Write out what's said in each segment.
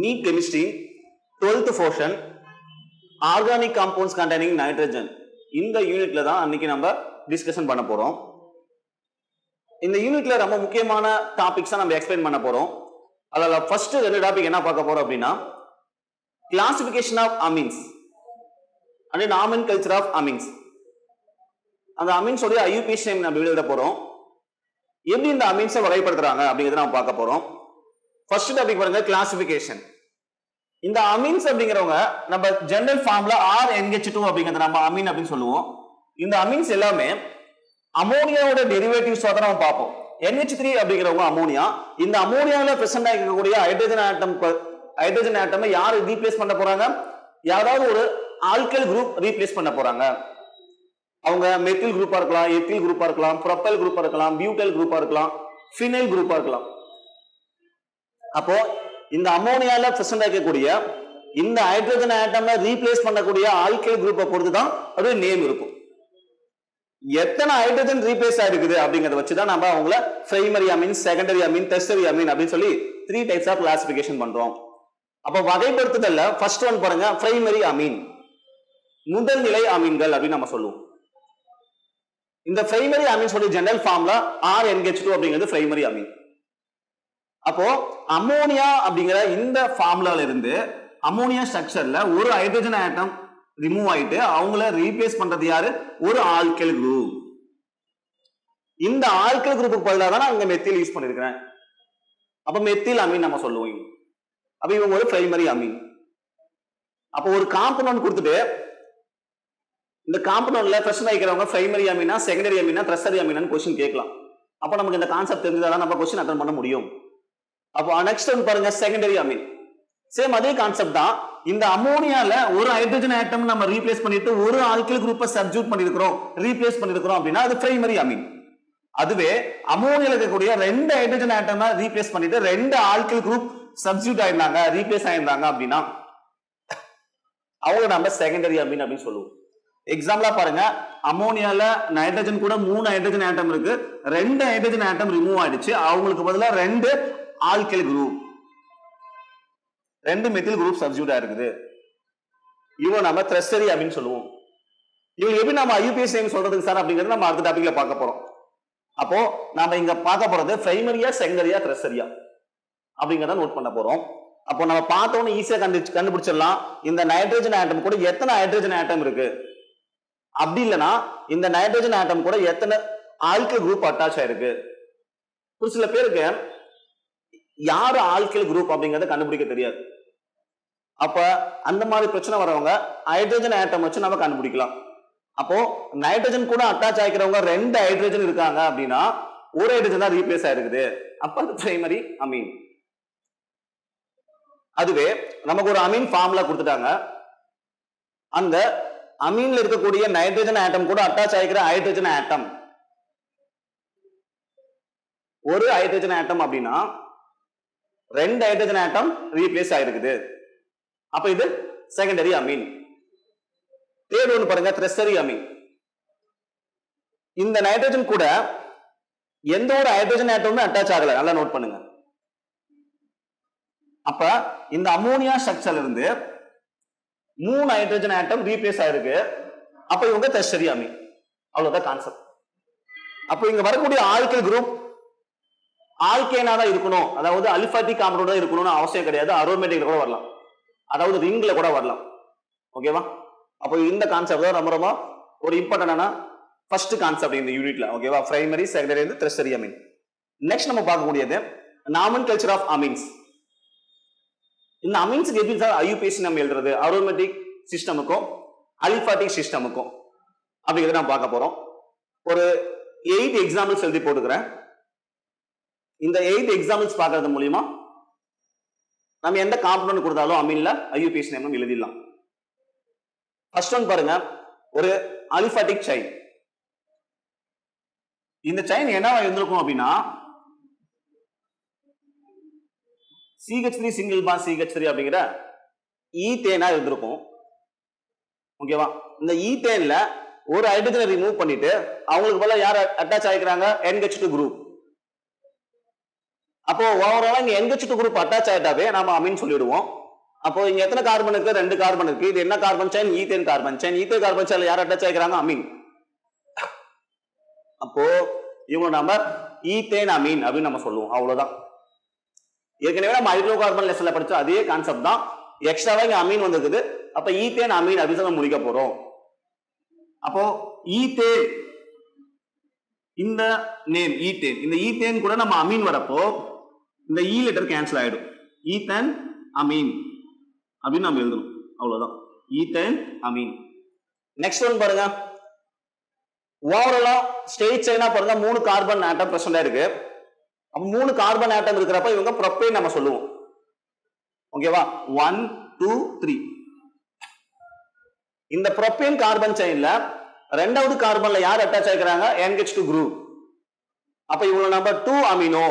NEET chemistry twelfth portion organic compounds containing nitrogen இந்த யூனிட்ல தான் அன்னைக்கு நம்ம டிஸ்கஷன் பண்ண போறோம். இந்த யூனிட்ல ரொம்ப முக்கியமான டாபிக்ஸ் நம்ம எக்ஸ்பிளைன் பண்ண போறோம். அதில் ஃபர்ஸ்ட் ரெண்டு டாபிக் என்ன பார்க்க போறோம் அப்படின்னா classification of amines and nomenclature of amines அந்த அமீன்ஸோடைய ஐயூபிஎஸ் நம்ம எழுத போறோம். எப்படி இந்த அமீன்ஸை வகைப்படுத்துறாங்க அப்படிங்கிறத நம்ம பார்க்க போறோம். ஃபர்ஸ்ட் டாபிக் பாருங்க கிளாசிபிகேஷன் இந்த அமீன்ஸ் அப்படிங்கிறவங்க நம்ம ஜெனரல் ஃபார்ம்ல ஆர் என்ஹெச் டூ அப்படிங்கிறத நம்ம அமீன் அப்படின்னு சொல்லுவோம். இந்த அமீன்ஸ் எல்லாமே அமோனியாவோட டெரிவேட்டிவ்ஸ் தான் நம்ம பார்ப்போம். என்ஹெச் த்ரீ அப்படிங்கிறவங்க அமோனியா இந்த அமோனியாவில் பிரசன்ட் ஆகிக்கக்கூடிய ஹைட்ரஜன் ஆட்டம் ஹைட்ரஜன் ஆட்டம் யார் ரீப்ளேஸ் பண்ண போறாங்க? யாராவது ஒரு ஆல்கல் குரூப் ரீப்ளேஸ் பண்ண போறாங்க. அவங்க மெத்தில் குரூப்பா இருக்கலாம் எத்தில் குரூப்பா இருக்கலாம் ப்ரொப்பல் குரூப்பா இருக்கலாம் பியூட்டல் குரூப்பா இருக்கலாம் ஃபினைல் குரூப்பா இருக்கலாம். அப்போ இந்த அமோனியால பிரசன்ட் ஆகக்கூடிய இந்த ஹைட்ரஜன் ஆட்டமை ரீப்ளேஸ் பண்ணக்கூடிய ஆல்கைல் குரூப்பை பொறுத்து தான் அதோட நேம் இருக்கும். எத்தனை ஹைட்ரஜன் ரீப்ளேஸ் ஆயிருக்குது அப்படிங்கறத வச்சு தான் நம்ம அவங்கள primary amine secondary amine tertiary amine அப்படின்னு சொல்லி த்ரீ டைப்ஸ் ஆஃப் கிளாசிபிகேஷன் பண்றோம். அப்ப வகைப்படுத்துதல்ல ஃபர்ஸ்ட் ஒன் பாருங்க பிரைமரி அமீன் முதல் நிலை அமீன்கள் அப்படின்னு நம்ம சொல்லுவோம். இந்த பிரைமரி அமீன் சொல்லி ஜெனரல் ஃபார்ம்ல ஆர் என்ஹெச் டூ அப்படிங்கிறது பிரைமரி அமீன் அப்போ அமோனியா அப்படிங்கிற இந்த ஃபார்முலால இருந்து அமோனியா ஸ்ட்ரக்சர்ல ஒரு ஹைட்ரஜன் ஆட்டம் ரிமூவ் ஆயிட்டு அவங்கள ரீப்ளேஸ் பண்றது யாரு? ஒரு ஆல்கல் குரூப் இந்த ஆல்கல் குரூப்புக்கு பதிலாக தான் நான் இங்க மெத்தில் யூஸ் பண்ணிருக்கிறேன். அப்ப மெத்தில் அமீன் நம்ம சொல்லுவோம். அப்ப இவங்க ஒரு பிரைமரி அமீன் அப்போ ஒரு காம்பனவுண்ட் கொடுத்துட்டு இந்த காம்பனவுண்ட்ல பிரச்சனை வைக்கிறவங்க பிரைமரி அமீனா செகண்டரி அமீனா ட்ரெஸ்ஸரி அமீனான்னு கொஸ்டின் கேட்கலாம். அப்போ நமக்கு இந்த கான்செப்ட் தெரிஞ்சதால நம்ம கொஸ்டின் அட்டன் பண்ண முடியும். அப்போ நெக்ஸ்ட் ஒன் பாருங்க செகண்டரி அமீன் சேம் அதே கான்செப்ட் தான். இந்த அமோனியால ஒரு ஹைட்ரஜன் ஆட்டம் நம்ம ரீப்ளேஸ் பண்ணிட்டு ஒரு ஆல்கில் குரூப்பை சப்ஜூட் பண்ணிருக்கிறோம் ரீப்ளேஸ் பண்ணிருக்கிறோம் அப்படின்னா அது பிரைமரி அமீன் அதுவே அமோனியால இருக்கக்கூடிய ரெண்டு ஹைட்ரஜன் ஆட்டமா ரீப்ளேஸ் பண்ணிட்டு ரெண்டு ஆல்கில் குரூப் சப்ஜூட் ஆயிருந்தாங்க ரீப்ளேஸ் ஆயிருந்தாங்க அப்படின்னா அவங்க நம்ம செகண்டரி அமீன் அப்படின்னு சொல்லுவோம். எக்ஸாம்பிளா பாருங்க அமோனியால நைட்ரஜன் கூட மூணு ஹைட்ரஜன் ஆட்டம் இருக்கு. ரெண்டு ஹைட்ரஜன் ஆட்டம் ரிமூவ் ஆயிடுச்சு. அவங்களுக்கு பதிலாக ரெண்டு ஆல்கெல் குரூப் ரெண்டு மெத்தில் குரூப் சப்ஸ்டியூட் இருக்குது. இவன் நம்ம த்ரெஸ்டரி அப்படின்னு சொல்லுவோம். இவன் எப்படி நம்ம ஐயூபிஎஸ் நேம் சொல்றதுக்கு சார் அப்படிங்கிறது நம்ம அடுத்த டாபிக்ல பார்க்க போறோம். அப்போ நாம இங்க பார்க்க போறது பிரைமரியா செகண்டரியா த்ரெஸ்டரியா அப்படிங்கிறத நோட் பண்ண போறோம். அப்போ நம்ம பார்த்தோன்னு ஈஸியா கண்டு கண்டுபிடிச்சிடலாம். இந்த நைட்ரஜன் ஆட்டம் கூட எத்தனை ஹைட்ரஜன் ஆட்டம் இருக்கு? அப்படி இல்லைன்னா இந்த நைட்ரஜன் ஆட்டம் கூட எத்தனை ஆல்கல் குரூப் அட்டாச் ஆயிருக்கு? ஒரு சில பேருக்கு யாரு ஆல்கில் குரூப் அப்படிங்கறத கண்டுபிடிக்க தெரியாது. அப்ப அந்த மாதிரி பிரச்சனை வரவங்க ஹைட்ரஜன் ஆட்டம் வச்சு நம்ம கண்டுபிடிக்கலாம். அப்போ நைட்ரஜன் கூட அட்டாச் ஆகிக்கிறவங்க ரெண்டு ஹைட்ரஜன் இருக்காங்க அப்படின்னா ஒரு ஹைட்ரஜன் தான் ரீப்ளேஸ் ஆயிருக்குது. அப்ப அது பிரைமரி அமீன் அதுவே நமக்கு ஒரு அமீன் ஃபார்ம்ல கொடுத்துட்டாங்க. அந்த அமீன்ல இருக்கக்கூடிய நைட்ரஜன் ஆட்டம் கூட அட்டாச் ஆகிக்கிற ஹைட்ரஜன் ஆட்டம் ஒரு ஹைட்ரஜன் ஆட்டம் அப்படின்னா ரெண்டு ஹைட்ரஜன் ஆட்டம் ரீப்ளேஸ் ஆயிருக்குது. அப்ப இது செகண்டரி அமீன் தேர்ட் ஒன்று பாருங்க த்ரெஸ்டரி அமீன் இந்த நைட்ரஜன் கூட எந்த ஒரு ஹைட்ரஜன் ஆட்டமுமே அட்டாச் ஆகல. நல்லா நோட் பண்ணுங்க. அப்ப இந்த அமோனியா ஸ்ட்ரக்சர்ல இருந்து மூணு ஹைட்ரஜன் ஆட்டம் ரீப்ளேஸ் ஆயிருக்கு. அப்ப இவங்க தெஸ்டரி அமீன் அவ்வளவுதான் கான்செப்ட் அப்போ இங்க வரக்கூடிய ஆல்கல் குரூப் ஆல்கேனா தான் இருக்கணும். அதாவது அலிஃபாட்டிக் காம்பவுண்ட் தான் இருக்கணும்னு அவசியம் கிடையாது. அரோமேட்டிக்ல கூட வரலாம். அதாவது ரிங்ல கூட வரலாம். ஓகேவா அப்போ இந்த கான்செப்ட் தான் ரொம்ப ரொம்ப ஒரு இம்பார்ட்டன்டான ஃபர்ஸ்ட் கான்செப்ட் இந்த யூனிட்ல ஓகேவா பிரைமரி செகண்டரி வந்து த்ரெஸ்டரி அமீன் நெக்ஸ்ட் நம்ம பார்க்கக்கூடியது நாமன் கல்ச்சர் ஆஃப் அமீன்ஸ் இந்த அமீன்ஸுக்கு எப்படி சார் ஐயூபிஎஸ்சி நம்ம எழுதுறது? அரோமேட்டிக் சிஸ்டமுக்கும் அலிஃபாட்டிக் சிஸ்டமுக்கும் அப்படிங்கிறத நம்ம பார்க்க போறோம். ஒரு எயிட் எக்ஸாம்பிள்ஸ் எழுதி போட்டுக்கிறேன். இந்த எயிட் எக்ஸாம்பிள்ஸ் பார்க்கறது மூலியமா நம்ம எந்த காம்பனன்ட் கொடுத்தாலும் அமீன்ல ஐயூபிஎஸ் நேம் எழுதிடலாம். ஃபர்ஸ்ட் ஒன் பாருங்க ஒரு அலிஃபாட்டிக் செயின் இந்த செயின் என்னவா இருந்திருக்கும் அப்படின்னா CH three single bond CH three அப்படிங்கிற e ஈத்தேனா இருந்திருக்கும். ஓகேவா இந்த e ஈத்தேன்ல ஒரு ஹைட்ரஜனை ரிமூவ் பண்ணிட்டு அவங்களுக்கு பதிலாக யார் அட்டாச் ஆகிக்கிறாங்க? என்ஹெச் டூ குரூப் அப்போ ஓவராலா இங்க NH2 குரூப் அட்டாச் ஆயிட்டாவே நாம அமீன் சொல்லிடுவோம். அப்போ இங்க எத்தனை கார்பன் இருக்கு? ரெண்டு கார்பன் இருக்கு. இது என்ன carbon chain ethane carbon chain ethane carbon செயின்ல யார் அட்டாச் ஆகிக்கிறாங்க அமீன். அப்போ இவங்க நம்ம ஈத்தேன் அமீன் அப்படின்னு நம்ம சொல்லுவோம். அவ்வளவுதான். ஏற்கனவே நம்ம ஹைட்ரோ கார்பன் லெசன்ல படிச்ச அதே கான்செப்ட் தான். எக்ஸ்ட்ராவா இங்க அமீன் வந்திருக்குது. அப்ப ஈத்தேன் அமீன் அப்படின்னு சொல்லி முடிக்க போறோம். அப்போ ஈத்தேன் இந்த நேம் ஈத்தேன் இந்த ஈத்தேன் கூட நம்ம அமீன் வரப்போ இந்த ஈ லெட்டர் கேன்சல் ஆகிடும் ஈத்தன் அமீன் அப்படின்னு நம்ம எழுதணும். அவ்வளோதான் ஈத்தன் அமீன் நெக்ஸ்ட் ஒன் பாருங்க. ஓவராலா ஸ்டேட் சைனா பாருங்க மூணு கார்பன் ஆட்டம் பிரசண்டா இருக்கு அப்ப மூணு கார்பன் ஆட்டம் இருக்கிறப்ப இவங்க ப்ரொப்பேன் நம்ம சொல்லுவோம். ஓகேவா ஒன் டூ த்ரீ இந்த ப்ரொப்பைன் கார்பன் செயின்ல ரெண்டாவது கார்பன்ல யார் அட்டாச் ஆகிக்கிறாங்க என்ஹெச் டூ குரூப் அப்ப இவங்க நம்பர் டூ அமினோ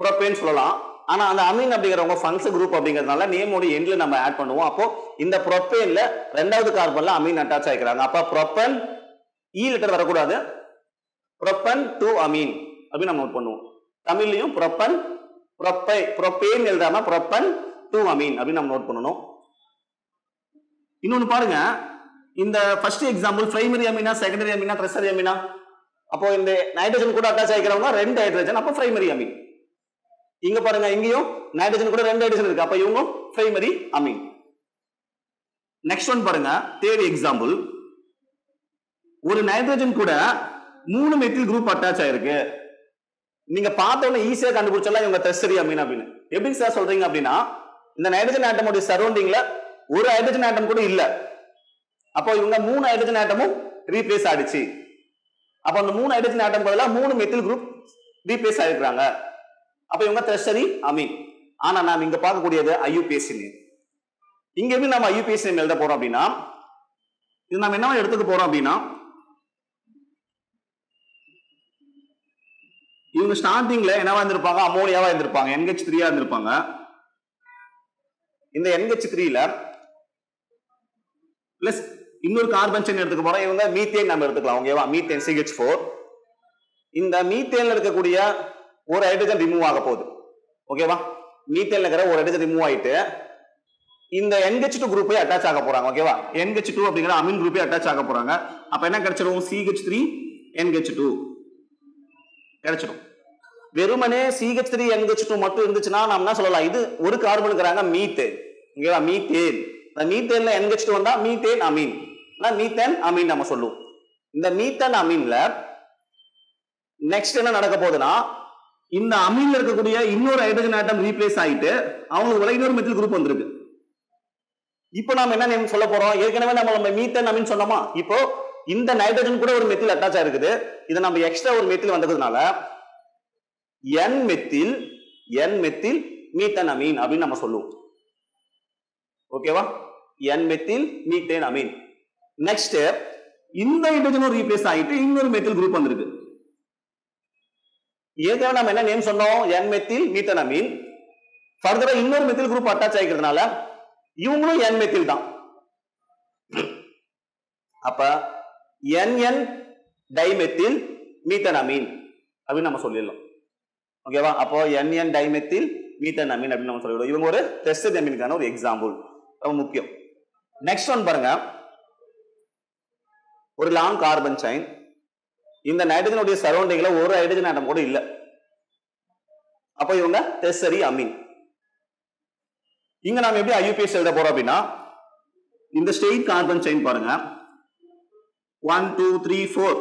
ப்ரொப்பேன் சொல்லலாம். ஆனால் அந்த அமீன் அப்படிங்கிறவங்க ஃபங்க்ஷன் குரூப் அப்படிங்கிறதுனால நேமோட எண்ட்ல நம்ம ஆட் பண்ணுவோம். அப்போ இந்த ப்ரொப்பேன்ல ரெண்டாவது கார்பன்ல அமீன் அட்டாச் ஆகிக்கிறாங்க அப்போ ப்ரொப்பன் இ e லெட்டர் வரக்கூடாது. ப்ரொப்பன் டூ அமீன் அப்படின்னு நம்ம நோட் பண்ணுவோம். தமிழ்லையும் ப்ரொப்பன் ப்ரொப்பை ப்ரொப்பேன் எழுதாம ப்ரொப்பன் டூ அமீன் அப்படின்னு நம்ம நோட் பண்ணணும். இன்னொன்று பாருங்க. இந்த ஃபர்ஸ்ட் எக்ஸாம்பிள் பிரைமரி அமீனா செகண்டரி அமீனா த்ரெஷரி அமீனா அப்போ இந்த நைட்ரஜன் கூட அட்டாச் ஆகிக்கிறவங்க ரெண்டு ஹைட்ரஜன் அப்போ பிரைமரி அமீன் இங்க பாருங்க இங்கேயும் நைட்ரஜன் கூட ரெண்டு ஹைட்ரஜன் இருக்கு. அப்ப இவங்க பிரைமரி அமீன் நெக்ஸ்ட் ஒன் பாருங்க தேர்ட் எக்ஸாம்பிள் ஒரு நைட்ரஜன் கூட மூணு மெத்தில் குரூப் அட்டாச் ஆயிருக்கு. நீங்க பார்த்த உடனே ஈஸியா கண்டுபிடிச்சலாம் இவங்க டெஸ்டரி அமீன் அப்படின்னு. எப்படி சார் சொல்றீங்க அப்படின்னா இந்த நைட்ரஜன் ஆட்டமுடைய சரௌண்டிங்ல ஒரு ஹைட்ரஜன் ஆட்டம் கூட இல்ல. அப்போ இவங்க மூணு ஹைட்ரஜன் ஆட்டமும் ரீப்ளேஸ் ஆயிடுச்சு. அப்போ அந்த மூணு ஹைட்ரஜன் ஆட்டம் பதிலாக மூணு மெத்தில் குரூப் ரீப்ளேஸ் ஆயிருக்காங்க அப்ப இவங்க டெஸ்டரி அமீன் ஆனா நாம் இங்க பார்க்கக்கூடியது ஐயூபிஎஸ்சி நேம் இங்க நம்ம ஐயூபிஎஸ்சி நேம் எழுத போறோம் அப்படின்னா இது நம்ம என்ன எடுத்துக்க போறோம் அப்படின்னா இவங்க ஸ்டார்டிங்ல என்னவா இருந்திருப்பாங்க? அமோனியாவா இருந்திருப்பாங்க. என்ஹெச் த்ரீயா இருந்திருப்பாங்க. இந்த என்ஹெச் த்ரீல பிளஸ் இன்னொரு கார்பன் செயின் எடுத்துக்க போறோம். இவங்க மீத்தேன் நம்ம எடுத்துக்கலாம். ஓகேவா? மீத்தேன் சிஹெச் ஃபோர் இந்த மீத்தேன்ல இருக்கக்கூடிய ஒரு ஹைட்ரஜன் ரிமூவ் ஆக போகுது. ஓகேவா மீத்தேன் இருக்கிற ஒரு ஹைட்ரஜன் ரிமூவ் ஆயிட்டு இந்த என்ஹெச் டூ குரூப்பே அட்டாச் ஆக போறாங்க ஓகேவா என்ஹெச் டூ அப்படிங்கிற அமீன் குரூப்பே அட்டாச் ஆக போறாங்க. அப்ப என்ன கிடைச்சிடும் சிஹெச் த்ரீ என்ஹெச் டூ கிடைச்சிடும் வெறுமனே சிஹெச் த்ரீ என்ஹெச் டூ மட்டும் இருந்துச்சுன்னா நம்ம என்ன சொல்லலாம்? இது ஒரு கார்பனுங்கிறாங்க மீத்தேன் ஓகேவா மீத்தேன் இந்த மீத்தேன்ல என்ஹெச் டூ வந்தா மீத்தேன் அமீன் மீத்தேன் அமீன் நம்ம சொல்லுவோம். இந்த மீத்தன் அமீன்ல நெக்ஸ்ட் என்ன நடக்க போகுதுன்னா இந்த அமீன்ல இருக்கக்கூடிய இன்னொரு ஹைட்ரஜன் ஆட்டம் ரீப்ளேஸ் ஆயிட்டு அவங்களுக்கு ஒரு இன்னொரு மெத்தில் குரூப் வந்திருக்கு. இப்போ நாம என்ன நேம் சொல்ல போறோம்? ஏற்கனவே நம்ம நம்ம மீத்தன் அமீன் சொன்னோமா? இப்போ இந்த நைட்ரஜன் கூட ஒரு மெத்தில் அட்டாச் ஆயிருக்குது. இதை நம்ம எக்ஸ்ட்ரா ஒரு மெத்தில் வந்ததுனால N methyl N methyl methane amine அப்படின்னு நம்ம சொல்லுவோம். ஓகேவா N methyl methane amine next இந்த ஹைட்ரஜனும் ரீப்ளேஸ் ஆகிட்டு இன்னொரு மெத்தில் குரூப் வந்திருக்கு. ஏற்கனவே நம்ம என்ன நேம் சொன்னோம்? என் மெத்தில் மீத்தன் அமீன் ஃபர்தரா இன்னொரு மெத்தில் குரூப் அட்டாச் ஆகிக்கிறதுனால இவங்களும் என் மெத்தில் தான். அப்ப N N dimethyl methane amine அப்படின்னு நம்ம சொல்லிடலாம். ஓகேவா அப்போ N N dimethyl methane amine அப்படின்னு நம்ம சொல்லிவிடும் இவங்க ஒரு டெஸ்ட் அமீனுக்கான ஒரு எக்ஸாம்பிள் ரொம்ப முக்கியம். நெக்ஸ்ட் ஒன் பாருங்க. ஒரு லாங் கார்பன் செயின் இந்த நைட்ரஜனுடைய சரௌண்டிங்ல ஒரு ஹைட்ரஜன் ஆட்டம் கூட இல்ல. அப்போ இவங்க தெசரி அமீன் இங்க நாம எப்படி ஐயூபிஎஸ் எழுத போறோம் அப்படின்னா இந்த ஸ்டேட் கார்பன் செயின் பாருங்க. ஒன் டூ த்ரீ ஃபோர்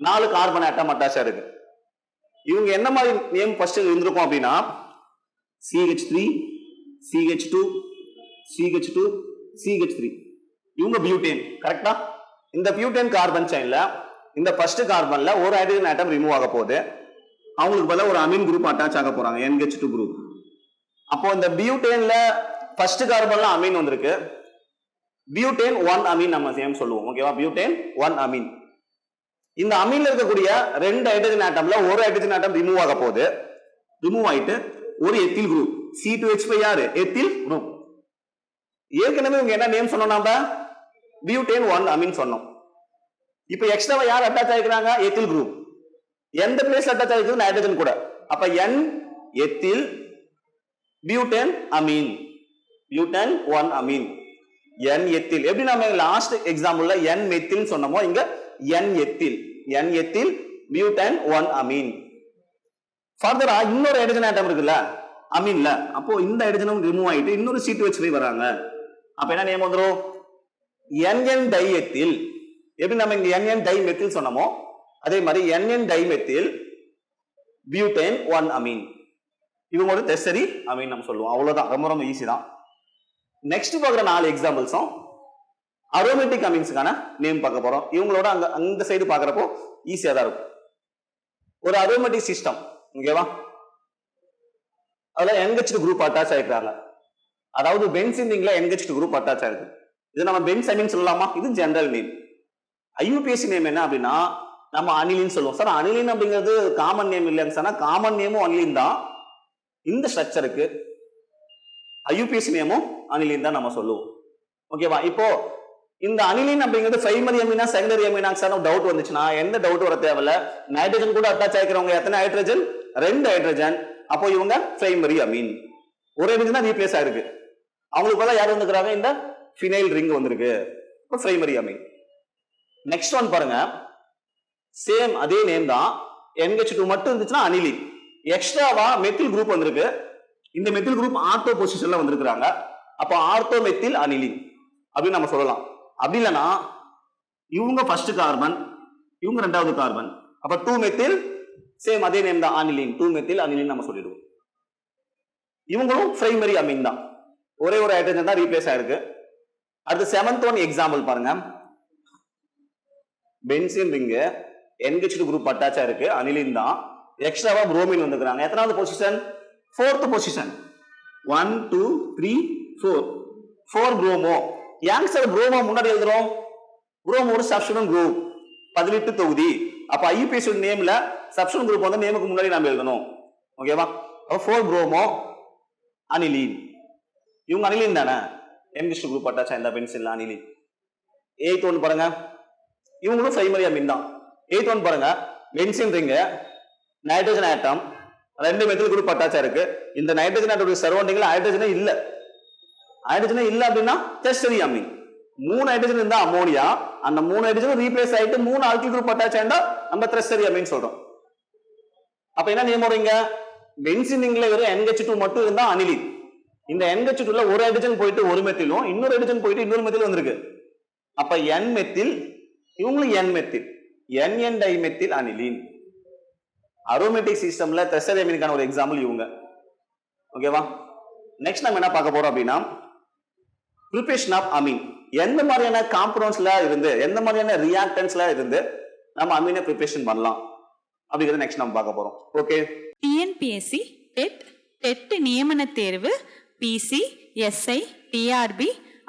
நாலு கார்பன் ஆட்டம் அட்டாச்சா இருக்கு. இவங்க என்ன மாதிரி நேம் ஃபர்ஸ்ட் இருந்திருக்கும் அப்படின்னா CH three CH two CH two CH three இவங்க பியூட்டேன் கரெக்டா இந்த பியூட்டேன் கார்பன் செயின்ல இந்த ஃபர்ஸ்ட் கார்பன்ல ஒரு ஹைட்ரஜன் ஆட்டம் ரிமூவ் ஆக போகுது. அவங்களுக்கு பதிலாக ஒரு அமீன் குரூப் அட்டாச் ஆக போறாங்க என்ஹெச் டூ குரூப் அப்போ இந்த பியூட்டேன்ல ஃபர்ஸ்ட் கார்பன்ல அமீன் வந்திருக்கு. பியூட்டேன் ஒன் அமீன் நம்ம சேம் சொல்லுவோம் ஓகேவா பியூட்டேன் ஒன் அமீன் இந்த அமீன்ல இருக்கக்கூடிய ரெண்டு ஹைட்ரஜன் ஆட்டம்ல ஒரு ஹைட்ரஜன் ஆட்டம் ரிமூவ் ஆக போகுது. ரிமூவ் ஆயிட்டு ஒரு ethyl group C two H ஆறு எத்தில் குரூப் ஏற்கனவே இவங்க என்ன நேம் சொன்னோம் நம்ம பியூட்டேன் ஒன் அமீன் சொன்னோம். இப்போ எக்ஸ்ட்ராவா யார் அட்டாச் ஆகிக்கிறாங்க எத்தில் குரூப் எந்த பிளேஸ்ல அட்டாச் ஆகிருக்கு நைட்ரஜன் கூட. அப்ப N ethyl butan amine butan one amine N ethyl. எப்படி நம்ம லாஸ்ட் எக்ஸாம்பிள்ல என் மெத்தில் சொன்னோமோ இங்க N ethyl. N ethyl butan one amine ஃபர்தரா இன்னொரு ஹைட்ரஜன் ஆட்டம் இருக்குல்ல அமீன்ல அப்போ இந்த ஹைட்ரஜனும் ரிமூவ் ஆயிட்டு இன்னொரு சீட்டு வச்சு போய் வராங்க. அப்ப என்ன நேம் என் என்என் டையத்தில் எப்படி நம்ம இங்க என்என் என் டைமெத்தில் சொன்னோமோ அதே மாதிரி N N dimethyl methyl butane one amine இவங்க ஒரு தெசரி அமீன் நம்ம சொல்லுவோம். அவ்வளோதான் ரொம்ப ரொம்ப ஈஸி தான். நெக்ஸ்ட் பார்க்குற நாலு எக்ஸாம்பிள்ஸும் அரோமேட்டிக் அமீன்ஸுக்கான நேம் பார்க்க போகிறோம் இவங்களோட அங்க அந்த சைடு பார்க்குறப்போ ஈஸியாக தான் இருக்கும். ஒரு அரோமேட்டிக் சிஸ்டம் ஓகேவா அதில் என்ஹெச் குரூப் அட்டாச் ஆயிருக்காங்க அதாவது பென்சிந்திங்கில் என்ஹெச் குரூப் அட்டாச் ஆகிருக்கு இது நம்ம பென்ஸ் அமீன் சொல்லலாமா? இது ஜென்ரல் நேம் ஐயூபிஎஸ்சி நேம் என்ன அப்படின்னா நம்ம அனிலின்னு சொல்லுவோம். சார் அனிலின் அப்படிங்கிறது காமன் நேம் இல்லைங்க சார் காமன் நேமும் அனிலின் தான். இந்த ஸ்ட்ரக்சருக்கு ஐயூபிஎஸ்சி நேமும் அனிலின் தான் நம்ம சொல்லுவோம். ஓகேவா இப்போ இந்த அனிலின் அப்படிங்கிறது பிரைமரி அமீனா செகண்டரி அமீனா சார் டவுட் வந்துச்சுன்னா எந்த டவுட் வர தேவையில்ல? நைட்ரஜன் கூட அட்டாச் ஆகிக்கிறவங்க எத்தனை ஹைட்ரஜன் ரெண்டு ஹைட்ரஜன் அப்போ இவங்க பிரைமரி அமீன் ஒரு ஹைட்ரஜன் தான் ரீப்ளேஸ் ஆயிருக்கு. அவங்களுக்கு யார் வந்துக்கிறாங்க இந்த ஃபினைல் ரிங் வந்திருக்கு. பிரைமரி அமீன் நெக்ஸ்ட் ஒன் பாருங்க. சேம் அதே நேம் தான். என்ஹெச் டூ மட்டும் இருந்துச்சுன்னா அனிலி எக்ஸ்ட்ராவா மெத்தில் குரூப் வந்திருக்கு. இந்த மெத்தில் குரூப் ஆர்த்தோ பொசிஷன்ல வந்திருக்கிறாங்க. அப்போ ஆர்த்தோ மெத்தில் அனிலின் அப்படின்னு நம்ம சொல்லலாம். அப்படி இல்லைன்னா இவங்க ஃபர்ஸ்ட் கார்பன் இவங்க ரெண்டாவது கார்பன் அப்ப டூ மெத்தில் சேம் அதே நேம் தான் அனிலின் டூ மெத்தில் அனிலின் நம்ம சொல்லிடுவோம். இவங்களும் பிரைமரி அமீன் தான். ஒரே ஒரு ஹைட்ரஜன் தான் ரீப்ளேஸ் ஆயிருக்கு. அடுத்து செவன்த் ஒன் எக்ஸாம்பிள் பாருங்க. பென்சின் ரிங்கு என்ஹெச் குரூப் அட்டாச்சா இருக்கு. அனிலின் தான். எக்ஸ்ட்ராவா புரோமின் வந்துக்கிறாங்க எத்தனாவது position fourth position one two three four four bromo ஏங்க சார் புரோமோ முன்னாடி எழுதுறோம். ஒரு சப்ஷன் குரூப் பதினெட்டு தொகுதி. அப்ப ஐபிஎஸ் நேம்ல சப்ஷன் குரூப் வந்து நேமுக்கு முன்னாடி நாம எழுதணும். ஓகேவா ஃபோர் புரோமோ அனிலின். இவங்க அனிலின் தானே? என்ஹெச் குரூப் அட்டாச்சா இந்த பென்சில் அனிலின். எயித் ஒன்று பாருங்க. இவங்களும் பிரைமரி அமீன் தான். எயித் ஒன் பாருங்க. பென்சின் ரிங்கு நைட்ரஜன் ஆட்டம் ரெண்டு மெத்தில் குரூப் அட்டாச்சா இருக்கு. இந்த நைட்ரஜன் ஆட்டோட சரௌண்டிங்ல ஹைட்ரஜனே இல்ல. ஹைட்ரஜனே இல்ல அப்படின்னா டெஸ்டரி அமீன் மூணு ஹைட்ரஜன் இருந்தா அமோனியா அந்த மூணு ஹைட்ரஜன் ரீப்ளேஸ் ஆயிட்டு மூணு ஆல்கில் குரூப் அட்டாச் ஆயிட்டா நம்ம த்ரெஸ்டரி அமீன் சொல்றோம். அப்ப என்ன நியமம் வரீங்க பென்சினிங்ல வெறும் என்ஹெச் டூ மட்டும் இருந்தா அனிலின் இந்த என்ஹெச் டூல ஒரு ஹைட்ரஜன் போயிட்டு ஒரு மெத்திலும் இன்னொரு ஹைட்ரஜன் போயிட்டு இன்னொரு மெத்தில் வந்திருக்கு. அப்ப என் மெத்தில் இவங்களும் N methyl N N di aniline aromatic சிஸ்டம்ல தெசரி ஒரு எக்ஸாம்பிள் இவங்க. ஓகேவா நெக்ஸ்ட் நம்ம என்ன பார்க்க போறோம் அப்படின்னா ப்ரிப்பரேஷன் ஆஃப் அமீன் எந்த மாதிரியான காம்பனன்ட்ஸ்ல இருந்து எந்த மாதிரியான ரியாக்டன்ஸ்ல இருந்து நம்ம அமீனை ப்ரிப்பரேஷன் பண்ணலாம்? அப்படிங்கிறத நெக்ஸ்ட் நம்ம பார்க்க போறோம். ஓகே டிஎன்பிஎஸ்சி டெட் டெட் நியமன தேர்வு PC SI TRB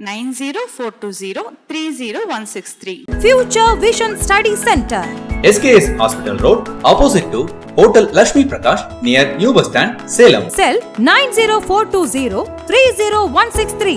9040-30163. Future Vision Study Center. SKS Hospital Road, opposite to Hotel Lakshmi Prakash, near New Bus Stand, Salem. Cell 9040-30163.